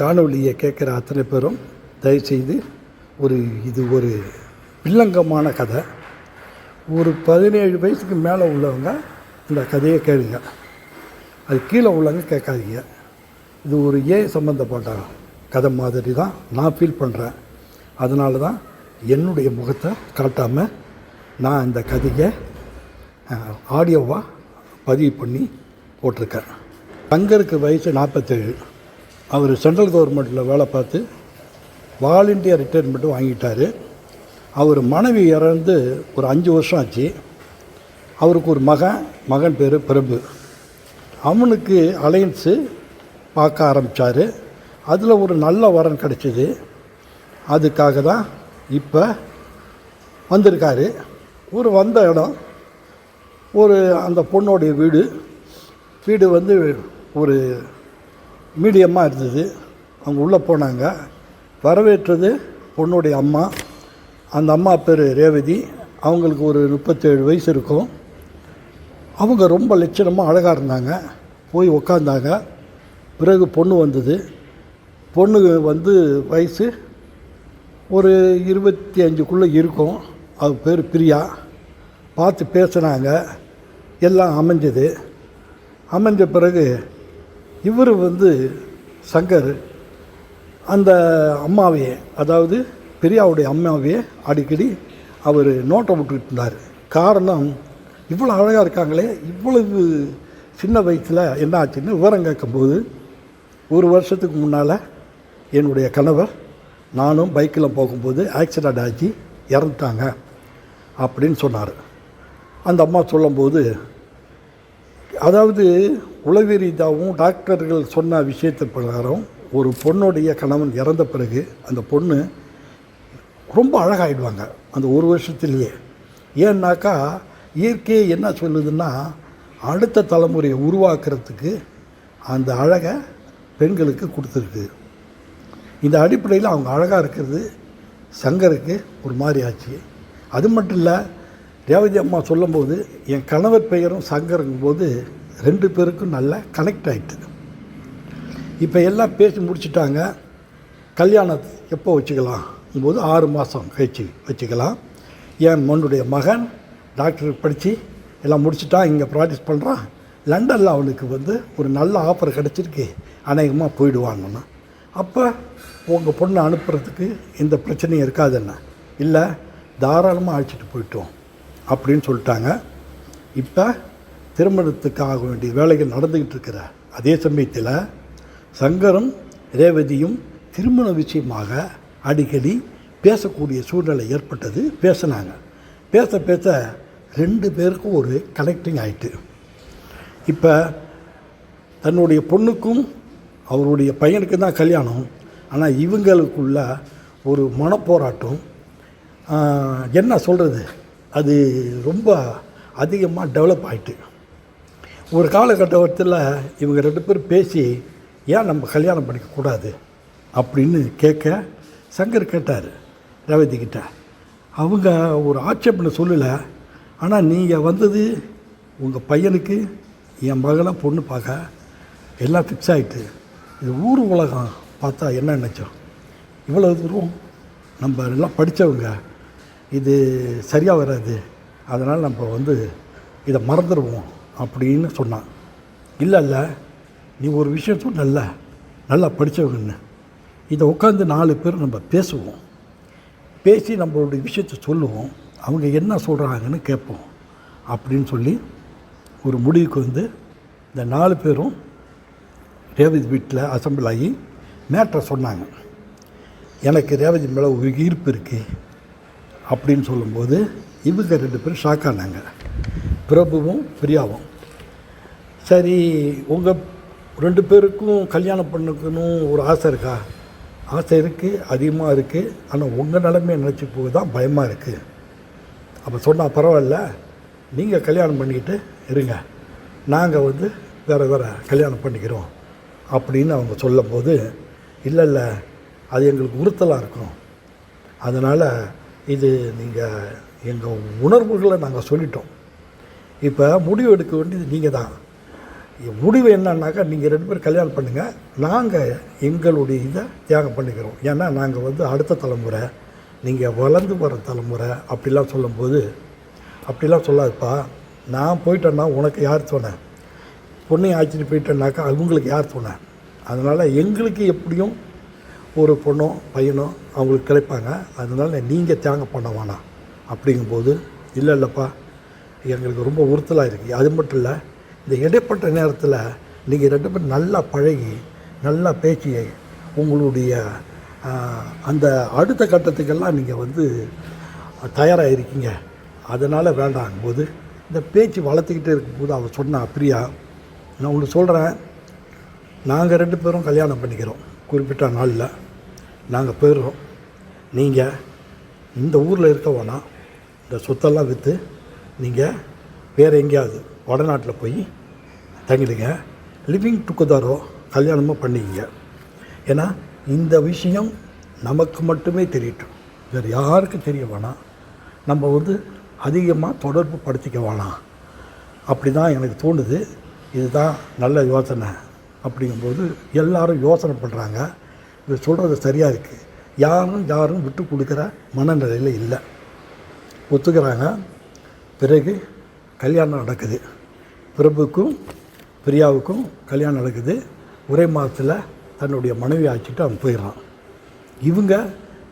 காணொலியை கேட்குற அத்தனை பேரும் தயவுசெய்து ஒரு இது ஒரு வில்லங்கமான கதை. ஒரு பதினேழு வயசுக்கு மேலே உள்ளவங்க இந்த கதையை கேளுங்க. அது கீழே உள்ளவங்க கேட்காதீங்க. இது ஒரு ஏ சம்மந்தப்பட்ட கதை மாதிரி தான் நான் ஃபீல் பண்ணுறேன் அதனால தான் என்னுடைய முகத்தை காட்டாமல் நான் இந்த கதையை ஆடியோவாக பதிவு பண்ணி போட்டிருக்கேன். தங்கருக்கு வயசு நாற்பத்தேழு. அவர் சென்ட்ரல் கவர்மெண்ட்டில் வேலை பார்த்து வாலண்டியர் ரிட்டையர்மெண்ட்டும் வாங்கிட்டார். அவர் மனைவி இறந்து ஒரு அஞ்சு வருஷம் ஆச்சு. அவருக்கு ஒரு மகன் மகன் பேர் பிரபு. அவனுக்கு அலையன்ஸு பார்க்க ஆரம்பித்தார் அதில் ஒரு நல்ல வரன் கிடச்சிது. அதுக்காக தான் இப்போ வந்திருக்காரு. ஒரு வந்த இடம் ஒரு அந்த பொண்ணோடைய வீடு. வீடு வந்து ஒரு மீடியமாக இருந்தது. அவங்க உள்ளே போனாங்க. வரவேற்றது பொண்ணுடைய அம்மா. அந்த அம்மா பேர் ரேவதி. அவங்களுக்கு ஒரு முப்பத்தேழு வயசு இருக்கும். அவங்க ரொம்ப லட்சணமாக அழகாக இருந்தாங்க. போய் உக்காந்தாங்க. பிறகு பொண்ணு வந்தது. பொண்ணு வந்து வயசு ஒரு இருபத்தி அஞ்சுக்குள்ளே இருக்கும். அவ பேர் பிரியா. பார்த்து பேசுனாங்க. எல்லாம் அமைஞ்சது. அமைஞ்ச பிறகு இவர் வந்து சங்கர். அந்த அம்மாவையே அதாவது பெரியாவுடைய அம்மாவையே அடிக்கடி அவர் நோட்டை விட்டுக்கிட்டு இருந்தார் காரணம் இவ்வளோ அழகாக இருக்காங்களே இவ்வளவு சின்ன வயசில் என்ன ஆச்சுன்னு விவரம் கேட்கும்போது ஒரு வருஷத்துக்கு முன்னால் என்னுடைய கணவர் நானும் பைக்கில் போகும்போது ஆக்சிடெண்ட் ஆச்சு இறந்துட்டாங்க அப்படின்னு சொன்னார். அந்த அம்மா சொல்லும்போது அதாவது உளவு ரீதியாகவும் டாக்டர்கள் சொன்ன விஷயத்தை பிரகாரம் ஒரு பொண்ணுடைய கணவன் இறந்த பிறகு அந்த பொண்ணு ரொம்ப அழகாகிடுவாங்க அந்த ஒரு வருஷத்துலேயே. ஏன்னாக்கா இயற்கையை என்ன சொல்லுதுன்னா அடுத்த தலைமுறையை உருவாக்குறதுக்கு அந்த அழகை பெண்களுக்கு கொடுத்துருக்கு. இந்த அடிப்படையில் அவங்க அழகாக இருக்கிறது சங்கருக்கு ஒரு மாதிரி ஆச்சு. அது மட்டும் இல்லை ரேவதி அம்மா சொல்லும்போது என் கணவர் பெயரும் சங்கருங்கும்போது ரெண்டு பேருக்கும் நல்ல கனெக்ட் ஆகிட்டு இப்போ எல்லாம் பேசி முடிச்சிட்டாங்க. கல்யாணம் எப்போ வச்சுக்கலாம் போது ஆறு மாதம் கழிச்சு வச்சுக்கலாம். என் மண்ணுடைய மகன் டாக்டர் படித்து எல்லாம் முடிச்சுட்டான் இங்கே ப்ராக்டிஸ் பண்ணுறான் லண்டனில் அவனுக்கு வந்து ஒரு நல்ல ஆஃபர் கிடச்சிருக்கு. அநேகமாக போயிடுவாங்கண்ணா அப்போ உங்கள் பொண்ணை அனுப்புறதுக்கு எந்த பிரச்சனையும் இருக்காதுன்னு. இல்லை தாராளமாக அழைச்சிட்டு போயிட்டோம் அப்படின்னு சொல்லிட்டாங்க. இப்போ திருமணத்துக்காக வேண்டிய வேலைகள் நடந்துக்கிட்டு இருக்கிற அதே சமயத்தில் சங்கரும் ரேவதியும் திருமண விஷயமாக அடிக்கடி பேசக்கூடிய சூழ்நிலை ஏற்பட்டது பேசினாங்க. பேச பேச ரெண்டு பேருக்கும் ஒரு கனெக்டிங் ஆயிட்டு. இப்போ தன்னுடைய பொண்ணுக்கும் அவருடைய பையனுக்கு தான் கல்யாணம். ஆனால் இவங்களுக்குள்ள ஒரு மனப்போராட்டம். என்ன சொல்கிறது அது ரொம்ப அதிகமாக டெவலப் ஆயிட்டு. ஒரு காலகட்டத்தில் இவங்க ரெண்டு பேரும் பேசி ஏன் நம்ம கல்யாணம் பண்ணிக்கக்கூடாது? அப்படின்னு கேட்க சங்கர் கேட்டார் ரேவதி கிட்ட. அவங்க ஒரு ஆட்சேபனை சொல்லலை ஆனால் நீங்கள் வந்தது உங்கள் பையனுக்கு என் மகளை பொண்ணு பார்க்க. எல்லாம் ஃபிக்ஸ் ஆகிட்டு இது ஊர் உலகம் பார்த்தா என்ன நினச்சோம்? இவ்வளோ தூரம் நம்ம எல்லாம் படித்தவங்க இது சரியாக வராது. அதனால் நம்ம வந்து இதை மறந்துடுவோம் அப்படின்னு சொன்னான். இல்லை இல்லை நீ ஒரு விஷயம் சொன்னல நல்லா படித்தவங்கன்னு இதை உட்காந்து நாலு பேர் நம்ம பேசுவோம். பேசி நம்மளுடைய விஷயத்தை சொல்லுவோம். அவங்க என்ன சொல்கிறாங்கன்னு கேட்போம். அப்படின்னு சொல்லி ஒரு முடிவுக்கு வந்து இந்த நாலு பேரும் ரேவதி வீட்டில் அசம்பிள் ஆகி மேட்ரை சொன்னாங்க. எனக்கு ரேவதி மேலே ஒரு ஈர்ப்பு இருக்குது அப்படின்னு சொல்லும்போது இவங்க ரெண்டு பேரும் ஷாக் ஆனாங்க. பிரபுவும் பிரியாவும். சரி உங்கள் ரெண்டு பேருக்கும் கல்யாணம் பண்ணிக்கணும் ஒரு ஆசை இருக்கா? ஆசை இருக்குது அதிகமாக இருக்குது ஆனால் உங்கள் நிலமையை நினச்சி போக தான் பயமாக இருக்குது அப்போ சொன்னால் பரவாயில்ல. நீங்கள் கல்யாணம் பண்ணிக்கிட்டு இருங்க. நாங்கள் வந்து வேறு வேறு கல்யாணம் பண்ணிக்கிறோம் அப்படின்னு அவங்க சொல்லும்போது இல்லை இல்லை அது எங்களுக்கு உறுத்தலாக இருக்கும். அதனால் இது நீங்கள் எங்கள் உணர்வுகளை நாங்கள் சொல்லிட்டோம். இப்போ முடிவு எடுக்க வேண்டியது நீங்கள் தான் முடிவு என்னன்னாக்கா நீங்கள் ரெண்டு பேரும் கல்யாணம் பண்ணுங்கள் நாங்கள் எங்களுடைய இதை தியாகம் பண்ணிக்கிறோம். ஏன்னா நாங்கள் வந்து அடுத்த தலைமுறை. நீங்கள் வளர்ந்து வர தலைமுறை. அப்படிலாம் சொல்லும்போது அப்படிலாம் சொல்லாதுப்பா. நான் போயிட்டேன்னா உனக்கு யார் சொன்னேன் பொண்ணை ஆச்சுட்டு போயிட்டேன்னாக்கா அவங்களுக்கு யார் சொன்னேன் அதனால் எங்களுக்கு எப்படியும் ஒரு பொண்ணோ பையனோ அவங்களுக்கு கிடைப்பாங்க. அதனால் நீங்கள் தியாகம் பண்ண வேணாம். அப்படிங்கும்போது இல்லை இல்லைப்பா. எங்களுக்கு ரொம்ப உறுத்தலாக இருக்குது அது மட்டும் இல்லை இந்த இடைப்பட்ட நேரத்தில் நீங்கள் ரெண்டு பேரும் நல்லா பழகி நல்லா பேசி உங்களுடைய அந்த அடுத்த கட்டத்துக்கெல்லாம் நீங்கள் வந்து தயாராக இருக்கீங்க அதனால் வேண்டாங்கும்போது இந்த பேச்சு வளர்த்துக்கிட்டே இருக்கும்போது அவர் சொன்னா பிரியா நான் உங்களுக்கு சொல்கிறேன் நாங்கள் ரெண்டு பேரும் கல்யாணம் பண்ணிக்கிறோம். குறிப்பிட்ட நாளில் நாங்கள் போயிடுறோம். நீங்கள் இந்த ஊரில் இருக்க வேணாம் இந்த சொத்தெல்லாம் விற்று நீங்கள் வேறு எங்கேயாவது வடநாட்டில் போய் தங்கிடுங்க. லிவிங் டுகெதரோ கல்யாணமோ பண்ணிக்கங்க. ஏன்னா இந்த விஷயம் நமக்கு மட்டுமே தெரியட்டும் வேறு யாருக்கும் தெரிய வேணாம். நம்ம வந்து அதிகமாக தொடர்பு படுத்திக்க வேணாம். அப்படி தான் எனக்கு தோணுது. இதுதான் நல்ல யோசனை. அப்படிங்கும்போது எல்லாரும் யோசனை பண்ணுறாங்க இது சொல்கிறது சரியாக இருக்குது யாரும் யாரும் விட்டு கொடுக்குற மனநிலையில் இல்லை. ஒத்துக்கிறாங்க. பிறகு கல்யாணம் நடக்குது. பிரபுக்கும் பிரியாவுக்கும் கல்யாணம் நடக்குது. ஒரே மாதத்தில் தன்னுடைய மனைவி ஆக்கிட்டு அவன் போயிடுறான். இவங்க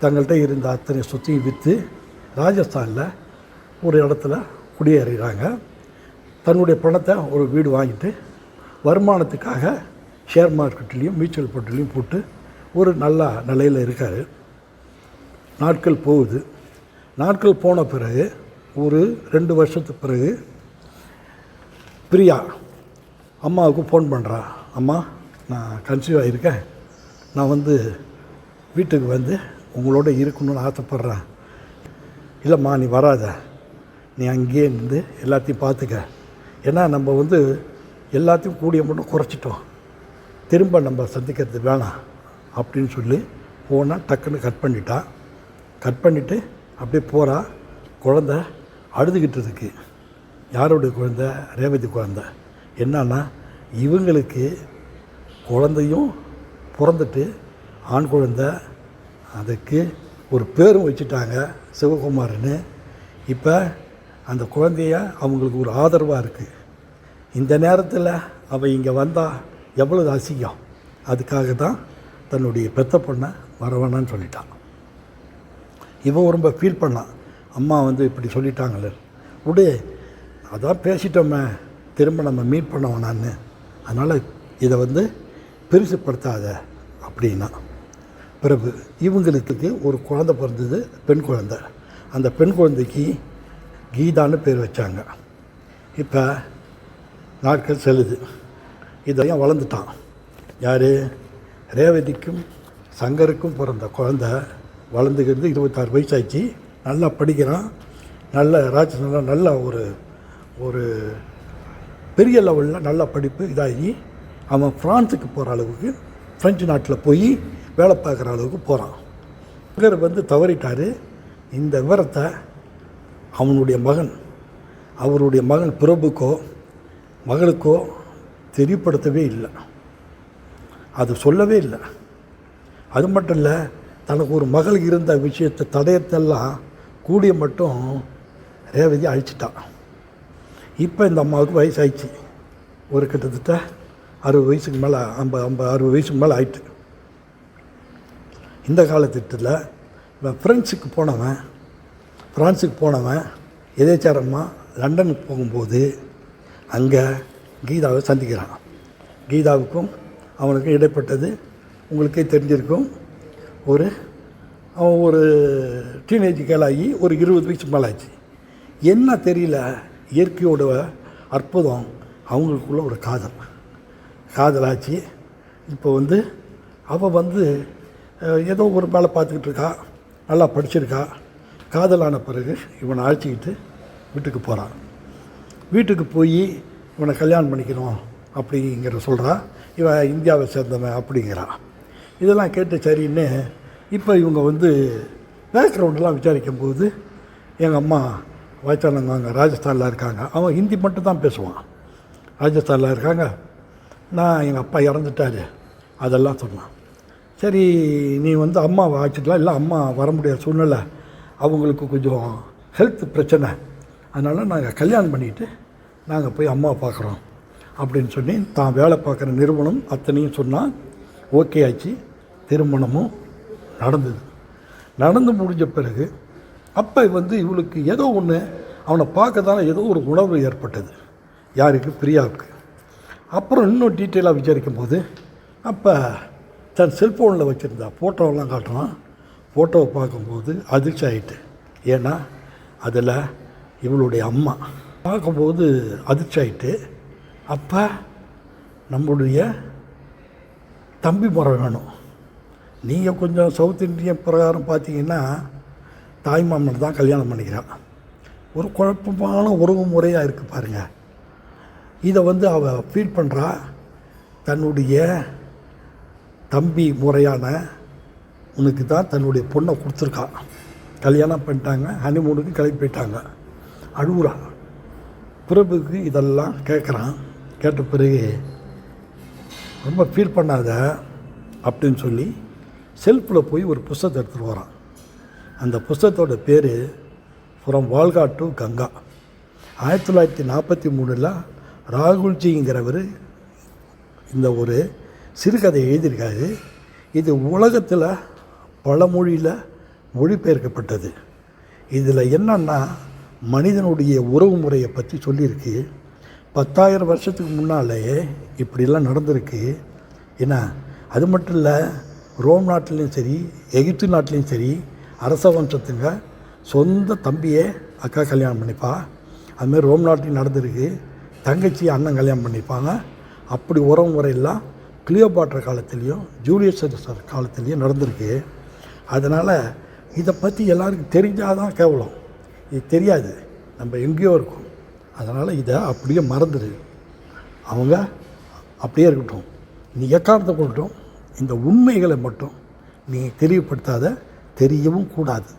தங்கள்கிட்ட இருந்த அத்தனை சொத்தையும் விற்று ராஜஸ்தானில் ஒரு இடத்துல குடியேறுகிறாங்க தன்னுடைய பணத்தை ஒரு வீடு வாங்கிட்டு வருமானத்துக்காக ஷேர் மார்க்கெட்லேயும் மியூச்சுவல் ஃபண்ட்லேயும் போட்டு ஒரு நல்ல நிலையில் இருக்கார். நாட்கள் போகுது. நாட்கள் போன பிறகு ஒரு ரெண்டு வருஷத்துக்கு பிறகு பிரியா அம்மாவுக்கு ஃபோன் பண்ணுறா அம்மா நான் கன்சீவ் ஆகியிருக்கேன் நான் வந்து வீட்டுக்கு வந்து உங்களோட இருக்கணும்னு ஆசைப்பட்றேன். இல்லைம்மா நீ வராத. நீ அங்கேயே இருந்து எல்லாத்தையும் பார்த்துக்க. ஏன்னா நம்ம வந்து எல்லாத்தையும் கூடிய மட்டும் குறைச்சிட்டோம். திரும்ப நம்ம சந்திக்கிறது வேணாம் அப்படின்னு சொல்லி போனால் டக்குன்னு கட் பண்ணிட்டா. கட் பண்ணிவிட்டு அப்படியே போகிறான் குழந்த அழுதுகிட்டு இருக்கு. யாருடைய குழந்த? ரேவதி குழந்த. என்னன்னா இவங்களுக்கு குழந்தையும் பிறந்துட்டு ஆண் குழந்த அதுக்கு ஒரு பேரும் வச்சுட்டாங்க சிவகுமார்னு. இப்போ அந்த குழந்தைய அவங்களுக்கு ஒரு ஆதரவாக இருக்குது இந்த நேரத்தில் அவள் இங்கே வந்தால் எவ்வளவு அசிங்கம். அதுக்காக தான் தன்னுடைய பெத்த பொண்ணை வரவேணான்னு சொல்லிட்டான். இவன் ரொம்ப ஃபீல் பண்ணான் அம்மா வந்து இப்படி சொல்லிட்டாங்களே. விடு அதான் பேசிட்டோமே திரும்ப நம்ம மீட் பண்ண வேணான்னு அதனால் இதை வந்து பெருசுப்படுத்தாத அப்படின்னா. பிறகு இவங்களுக்கு ஒரு குழந்த பிறந்தது பெண் குழந்த. அந்த பெண் குழந்தைக்கு கீதான்னு பேர் வச்சாங்க. இப்போ நாட்கள் செல்லுது. இதையும் வளர்ந்துட்டான். யார்? ரேவதிக்கும் சங்கருக்கும் பிறந்த குழந்த வளர்ந்துக்கிறது இருபத்தாறு வயசாச்சு நல்லா படிக்கிறான். நல்ல ராஜஸ்தான் நல்ல ஒரு ஒரு பெரிய லெவலில் நல்ல படிப்பு இதாகி அவன் ஃப்ரான்ஸுக்கு போகிற அளவுக்கு ஃப்ரெஞ்சு நாட்டில் போய் வேலை பார்க்குற அளவுக்கு போகிறான் இவர் வந்து தவறிட்டார். இந்த விவரத்தை அவனுடைய மகன் அவருடைய மகன் பிரபுக்கோ மகளுக்கோ தெரியப்படுத்தவே இல்லை. அது சொல்லவே இல்லை. அது மட்டும் இல்லை தனக்கு ஒரு மகள் இருந்த விஷயத்தை தடயத்தெல்லாம் கூடிய மட்டும் ரேவதி அழிச்சிட்டான் இப்போ இந்த அம்மாவுக்கு வயசாயிடுச்சு. ஒரு கிட்டத்தட்ட அறுபது வயசுக்கு மேலே ஐம்பது ஐம்பது அறுபது வயசுக்கு மேலே ஆயிட்டு. இந்த காலத்திட்டத்தில் இவன் ஃப்ரெண்ட்ஸுக்கு போனவன் ஃப்ரான்ஸுக்கு போனவன் எதேச்சாரமாக லண்டனுக்கு போகும்போது அங்கே கீதாவை சந்திக்கிறான். கீதாவுக்கும் அவனுக்கும் இடைப்பட்டது உங்களுக்கே தெரிஞ்சிருக்கும் ஒரு அவன் ஒரு டீனேஜ் கேளாகி ஒரு இருபது வயசு மேலே ஆச்சு என்ன தெரியல? இயற்கையோட அற்புதம் அவங்களுக்குள்ள ஒரு காதல். காதலாச்சு. இப்போ வந்து அவள் வந்து ஏதோ ஒரு வேலை பார்த்துக்கிட்டு இருக்கா. நல்லா படிச்சிருக்கா. காதலான பிறகு இவனை அழைச்சிக்கிட்டு வீட்டுக்கு போகிறான் வீட்டுக்கு போய் இவனை கல்யாணம் பண்ணிக்கணும் அப்படிங்கிற சொல்கிறா இவன் இந்தியாவை சேர்ந்தவன் அப்படிங்கிறான் இதெல்லாம் கேட்டு சரின்னு இப்போ இவங்க வந்து பேக்ரவுண்டெலாம் விசாரிக்கும் போது எங்கள் அம்மா வயசானவங்க அங்கே ராஜஸ்தானில் இருக்காங்க. அவன் ஹிந்தி மட்டும் தான் பேசுவான். ராஜஸ்தானில் இருக்காங்க. நான் எங்கள் அப்பா இறந்துட்டாரு. அதெல்லாம் சொன்னான். சரி நீ வந்து அம்மாவை ஆச்சுக்கலாம் இல்லை அம்மா வர முடியாத சூழ்நிலை. அவங்களுக்கு கொஞ்சம் ஹெல்த் பிரச்சனை. அதனால் நாங்கள் கல்யாணம் பண்ணிட்டு நாங்கள் போய் அம்மாவை பார்க்குறோம் அப்படின்னு சொல்லி தான் வேலை பார்க்குற நிறுவனம் அத்தனையும் சொன்னால் ஓகே ஆச்சு. திருமணமும் நடந்தது. நடந்து முடிஞ்ச பிறகு அப்போ வந்து இவளுக்கு ஏதோ ஒன்று அவனை பார்க்க தானே ஏதோ ஒரு உணர்வு ஏற்பட்டது. யாருக்கு? பிரியாவுக்கு. அப்புறம் இன்னும் டீட்டெயிலாக விசாரிக்கும் போது அப்போ தன் செல்ஃபோனில் வச்சுருந்தா ஃபோட்டோவெல்லாம் காட்டுறான். ஃபோட்டோவை பார்க்கும்போது அதிர்ச்சி ஆகிட்டு ஏன்னா அதில் இவளுடைய அம்மா. பார்க்கும்போது அதிர்ச்சி ஆகிட்டு அப்போ நம்மளுடைய தம்பி முறை வேணும் நீங்கள் கொஞ்சம் சவுத் இந்தியன் பிரகாரம் பார்த்தீங்கன்னா தாய் மாமன் தான் கல்யாணம் பண்ணிக்கிறான் ஒரு குழப்பமான உறவு முறையாக இருக்குது பாருங்கள் இதை வந்து அவள் ஃபீல் பண்ணுறா தன்னுடைய தம்பி முறையான உனக்கு தான் தன்னுடைய பொண்ணை கொடுத்துருக்கான் கல்யாணம் பண்ணிட்டாங்க ஹனிமூனுக்கு கிளம்பி போயிட்டாங்க. அழுகுறா. பிரபுக்கு இதெல்லாம் கேட்குறான் கேட்ட பிறகு ரொம்ப ஃபீல் பண்ணாத அப்படின்னு சொல்லி செல்ஃபில் போய் ஒரு புஸ்தகத்தை எடுத்துகிட்டு வரான். அந்த புஸ்தகத்தோட பேர் ஃப்ரம் வால்கா டு கங்கா ஆயிரத்தி தொள்ளாயிரத்தி நாற்பத்தி மூணில் ராகுல்ஜிங்கிறவர் இந்த ஒரு சிறுகதை எழுதியிருக்காரு. இது உலகத்தில் பல மொழியில் மொழிபெயர்க்கப்பட்டது. இதில் என்னன்னா மனிதனுடைய உறவு முறையை பற்றி சொல்லியிருக்கு. பத்தாயிரம் வருஷத்துக்கு முன்னாலேயே இப்படிலாம் நடந்திருக்கு. ஏன்னா அது மட்டும் இல்லை ரோம் நாட்டிலையும் சரி எகிப்து நாட்டிலையும் சரி அரச வம்சத்துங்க சொந்த தம்பியே அக்கா கல்யாணம் பண்ணிப்பா. அதுமாதிரி ரோம் நாட்டிலையும் நடந்திருக்கு. தங்கச்சி அண்ணன் கல்யாணம் பண்ணிப்பாங்க. அப்படி உறவு முறையெல்லாம் கிளியோபாட்ரா காலத்துலேயும் ஜூலியஸ் சீசர் காலத்துலேயும் நடந்திருக்கு. அதனால் இதை பற்றி எல்லாருக்கும் தெரிஞ்சால் தான் கேவலம். இது தெரியாது. நம்ம எங்கேயோ இருக்கோம். அதனால் இதை அப்படியே மறந்துடு அவங்க அப்படியே இருக்கட்டும். நீ எக்காரணத்தை கொள்ளட்டும் இந்த உண்மைகளை மட்டும் நீ தெரியப்படுத்தாத தெரியவும் கூடாது.